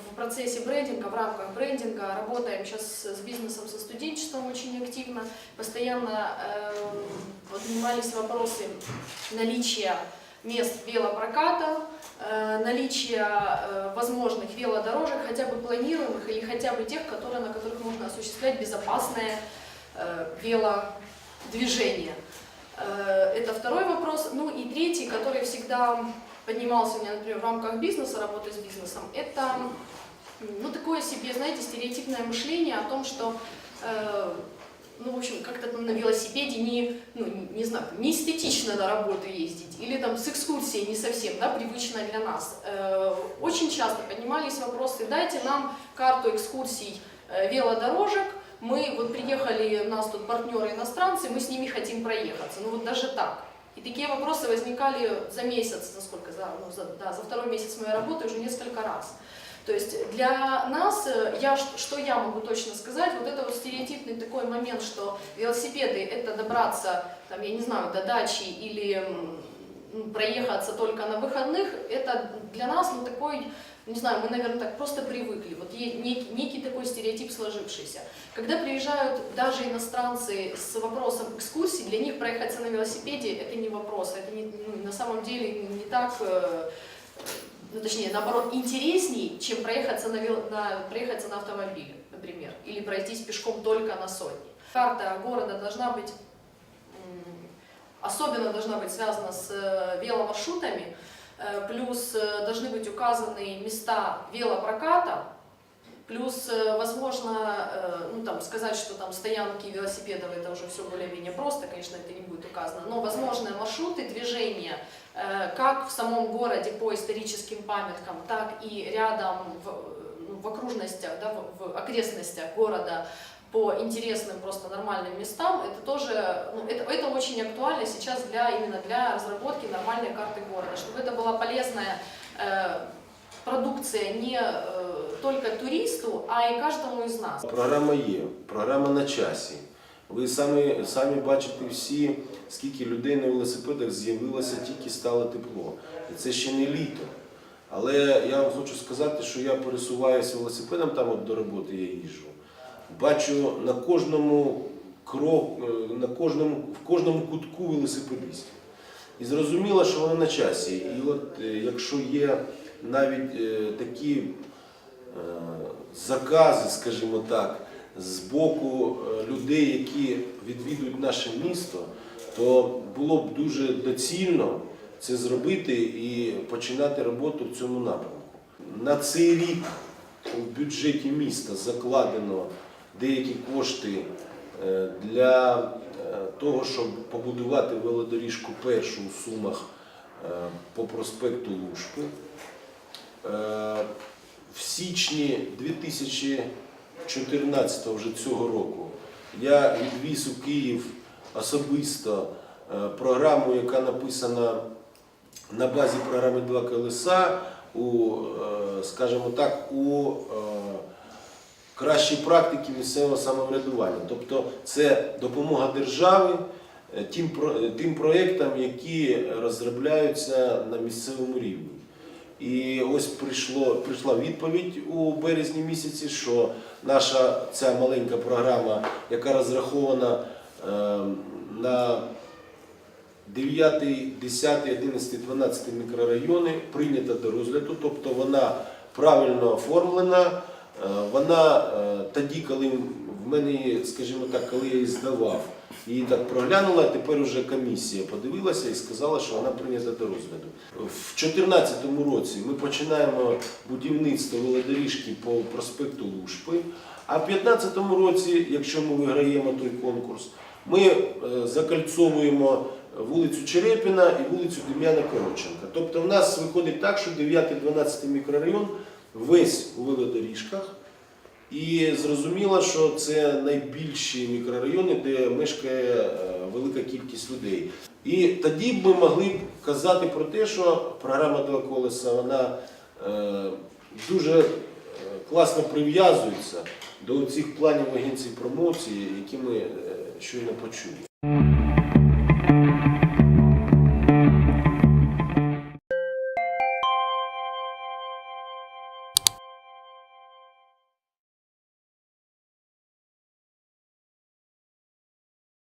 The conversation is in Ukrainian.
В процессе брендинга, в рамках брендинга работаем сейчас с бизнесом, со студенчеством очень активно. Постоянно э, поднимались вопросы наличия мест велопроката, э, наличия э, возможных велодорожек, хотя бы планируемых или хотя бы тех, которые, на которых можно осуществлять безопасное э, велодвижение. Это второй вопрос. Третий, который всегда поднимался у меня, например, в рамках бизнеса, работы с бизнесом, это ну, такое себе, знаете, стереотипное мышление о том, что э, ну, в общем, как-то там на велосипеде не, ну, не знаю, не эстетично на работу ездить, или там с экскурсией не совсем, да, привычно для нас. Э, очень часто поднимались вопросы, дайте нам карту экскурсий э, велодорожек, мы вот приехали, у нас тут партнеры иностранцы, мы с ними хотим проехаться, ну вот даже так. И такие вопросы возникали за месяц, за сколько, за, ну, за, да, за второй месяц моей работы уже несколько раз. То есть для нас, э, я, ш- что я могу точно сказать, вот это вот стереотипный такой момент, что велосипеды это добраться, там, я не знаю, до дачи или м, ну, проехаться только на выходных, это для нас ну, такой, не знаю, мы, наверное, так просто привыкли, вот некий, некий такой стереотип сложившийся. Когда приезжают даже иностранцы с вопросом экскурсий, для них проехаться на велосипеде это не вопрос, это не, ну, на самом деле не так, э, ну, точнее, наоборот, интересней, чем проехаться на, на, проехаться на автомобиле, например, или пройтись пешком только на сотни. Карта города должна быть, особенно должна быть связана с э, веломаршрутами, э, плюс э, должны быть указаны места велопроката, Плюс, э, возможно, э, ну, там, сказать, что там стоянки велосипедов, это уже все более-менее просто, конечно, это не будет указано, но возможные маршруты движения э, как в самом городе по историческим памяткам, так и рядом в, ну, в окружностях, да, в окрестностях города по интересным просто нормальным местам, это тоже, ну, это, это очень актуально сейчас для, именно для разработки нормальной карты города, чтобы это была полезная э, продукция не э, только туристу, а и каждому из нас. Програма є, програма на часі. Ви самі, самі бачите всі, скільки людей на велосипедах з'явилося, тільки стало тепло. І це ще не літо. Але я вам хочу сказати, що я пересуваюся велосипедом, там от до роботи я їжджу. Бачу на кожному крок, е, на кожному, в кожному кутку велосипедистів. І зрозуміло, що воно на часі. І от е, якщо є навіть е, такі закази, скажімо так, з боку людей, які відвідують наше місто, то було б дуже доцільно це зробити і починати роботу в цьому напрямку. На цей рік у бюджеті міста закладено деякі кошти е, для е, того, щоб побудувати велодоріжку першу у Сумах е, по проспекту Лушпи. В січні 2014 вже цього року я відвіз у Київ особисто програму, яка написана на базі програми Два колеса у, скажімо так, у кращій практики місцевого самоврядування. Тобто це допомога держави е, тим, е, тим проєктам, які розробляються на місцевому рівні. І ось прийшло, прийшла відповідь у березні місяці, що наша ця маленька програма, яка розрахована е, на 9, 10, 11, 12 мікрорайони, прийнята до розгляду, тобто вона правильно оформлена. Е, Вона е, тоді, коли в мене, скажімо так, коли я її здавав, її так проглянула, тепер вже комісія подивилася і сказала, що вона прийнята до розгляду. В 2014 році ми починаємо будівництво велодоріжки по проспекту Лушпи, а в 2015 році, якщо ми виграємо той конкурс, ми е, закольцовуємо вулицю Черепіна і вулицю Дем'яна Коротченка. Тобто в нас виходить так, що 9-12 мікрорайон весь у велодоріжках. І зрозуміло, що це найбільші мікрорайони, де мешкає е, велика кількість людей. І тоді б ми могли б казати про те, що програма «Два колеса» вона е, дуже е, класно прив'язується до цих планів агенції промоції, які ми щойно почули.